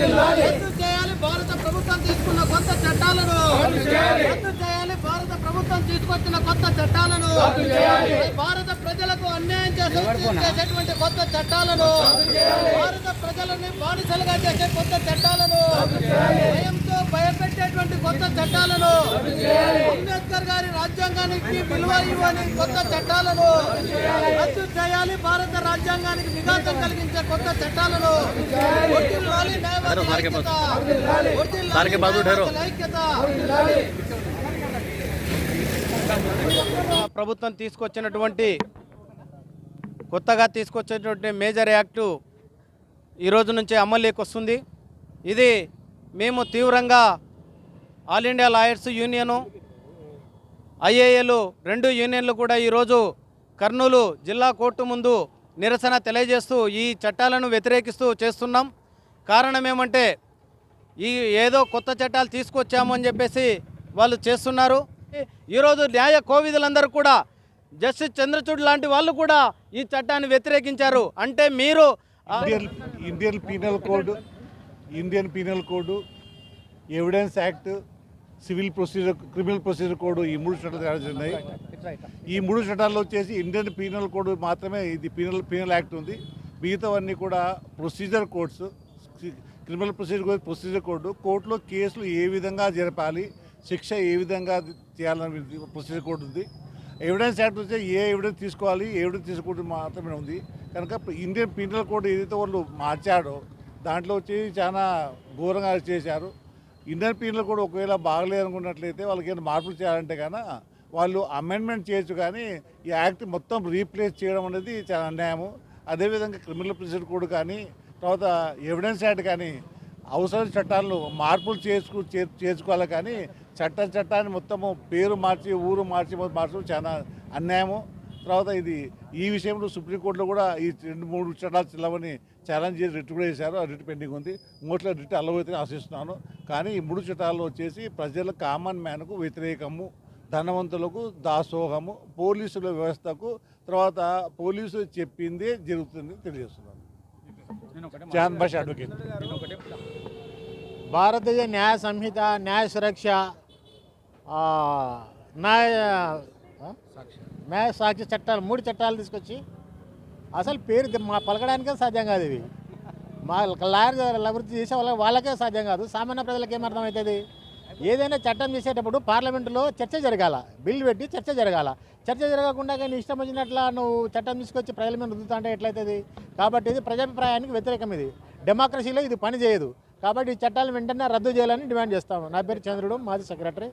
రద్దు భారత ప్రభుత్వం తీసుకున్న కొత్త చట్టాలను. భారత ప్రభుత్వం తీసుకొచ్చిన కొత్త చట్టాలను. భారత ప్రజలకు అన్యాయం చేసేటువంటి కొత్త చట్టాలను. భారత ప్రజలని బానిసలుగా చేసే కొత్త చట్టాలను. భయంతో భయపెట్టేటువంటి కొత్త చట్టాలను. అంబేద్కర్ గారు రాజ్యాంగానికి విలువ ఇవ్వని కొత్త చట్టాలను రద్దు చేయాలి. భారత రాజ్యాంగానికి విఘాతం కలిగించే కొత్త చట్టాలను ప్రభుత్వం తీసుకొచ్చినటువంటి కొత్తగా తీసుకొచ్చినటువంటి మేజర్ యాక్టు ఈ రోజు నుంచి అమలులోకి వస్తుంది. ఇది మేము తీవ్రంగా ఆల్ ఇండియా లాయర్స్ యూనియను ఐఏఏలు రెండు యూనియన్లు కూడా ఈరోజు కర్నూలు జిల్లా కోర్టు ముందు నిరసన తెలియజేస్తూ ఈ చట్టాలను వ్యతిరేకిస్తూ చేస్తున్నాం. కారణం ఏమంటే ఈ ఏదో కొత్త చట్టాలు తీసుకొచ్చాము అని చెప్పేసి వాళ్ళు చేస్తున్నారు. ఈరోజు న్యాయ కోవిదులందరూ కూడా జస్టిస్ చంద్రచూడ్ లాంటి వాళ్ళు కూడా ఈ చట్టాన్ని వ్యతిరేకించారు. అంటే మీరు Indian Indian penal code Indian penal code evidence act civil procedure criminal procedure code ఈ మూడు చట్టాలు తయారు చేసినాయి. ఈ మూడు చట్టాల్లో వచ్చేసి ఇండియన్ పీనల్ కోడ్ మాత్రమే ఇది పీనల్ పీనల్ యాక్ట్ ఉంది. మిగతావన్నీ కూడా procedure codes criminal procedure code procedure code. కోర్టులో కేసులు ఏ విధంగా జరపాలి శిక్ష ఏ విధంగా చేయాలని ప్రొసీజర్ కోడ్ ఉంది. ఎవిడెన్స్ యాక్ట్ వచ్చే ఏ ఎవిడెన్స్ తీసుకోవాలి ఏ ఎవిడెన్స్ తీసుకోవడం మాత్రమే ఉంది. కనుక ఇండియన్ పీనల్ కోడ్ ఏదైతే వాళ్ళు మార్చాడో దాంట్లో వచ్చి చాలా ఘోరంగా చేశారు. ఇండియన్ పీనల్ కూడా ఒకవేళ బాగలేదు అనుకున్నట్లయితే వాళ్ళకి ఏమైనా మార్పులు చేయాలంటే కానీ వాళ్ళు అమెండ్మెంట్ చేయొచ్చు కానీ ఈ యాక్ట్ మొత్తం రీప్లేస్ చేయడం అనేది చాలా అన్యాయము. అదేవిధంగా క్రిమినల్ ప్రొసీజర్ కోడ్ కానీ తర్వాత ఎవిడెన్స్ యాక్ట్ కానీ అవసరం చట్టాలను మార్పులు చేసుకు చే- చేసుకోవాలి కానీ చట్ట చట్టాన్ని మొత్తము పేరు మార్చి ఊరు మార్చి మార్చడం చాలా అన్యాయము. తర్వాత ఇది ఈ విషయంలో సుప్రీంకోర్టులో కూడా ఈ రెండు మూడు చట్టాలు చెల్లవని ఛాలెంజ్ చేసి రిట్ కూడా చేశారు ఆ రిట్ పెండింగ్ ఉంది. మోస్ట్లీ రిట్ అల్లవైతే ఆశిస్తున్నాను. కానీ ఈ మూడు చట్టాలు వచ్చేసి ప్రజల కామన్ మ్యాన్కు వ్యతిరేకము ధనవంతులకు దాసోహము పోలీసుల వ్యవస్థకు తర్వాత పోలీసు చెప్పిందే జరుగుతుంది తెలియజేస్తున్నాను. భాష అడ్వకేట్. భారతీయ న్యాయ సంహిత న్యాయ సురక్ష ఆ, న్యాయ? న్యాయ సాక్షి చట్టాలు మూడు చట్టాలు తీసుకొచ్చి అసలు పేరు మా పలకడానికే సాధ్యం కాదు ఇవి. మా లాయర్ అభివృద్ధి చేసే వాళ్ళ వాళ్ళకే సాధ్యం కాదు. సామాన్య ప్రజలకు ఏమర్థమవుతుంది ఏదైనా చట్టం చేసేటప్పుడు పార్లమెంటులో చర్చ జరగాల. బిల్లు పెట్టి చర్చ జరగాల. చర్చ జరగకుండా కానీ ఇష్టం వచ్చినట్ల నువ్వు చట్టం తీసుకొచ్చి ప్రజల మీద రుద్దుతా అంటే ఎట్లయితుంది? కాబట్టి ఇది ప్రజాభిప్రాయానికి వ్యతిరేకం ఇది. డెమోక్రసీలో ఇది పని చేయదు. కాబట్టి ఈ చట్టాలు వెంటనే రద్దు చేయాలని డిమాండ్ చేస్తాము. నా పేరు చంద్రుడు మాజీ సెక్రటరీ.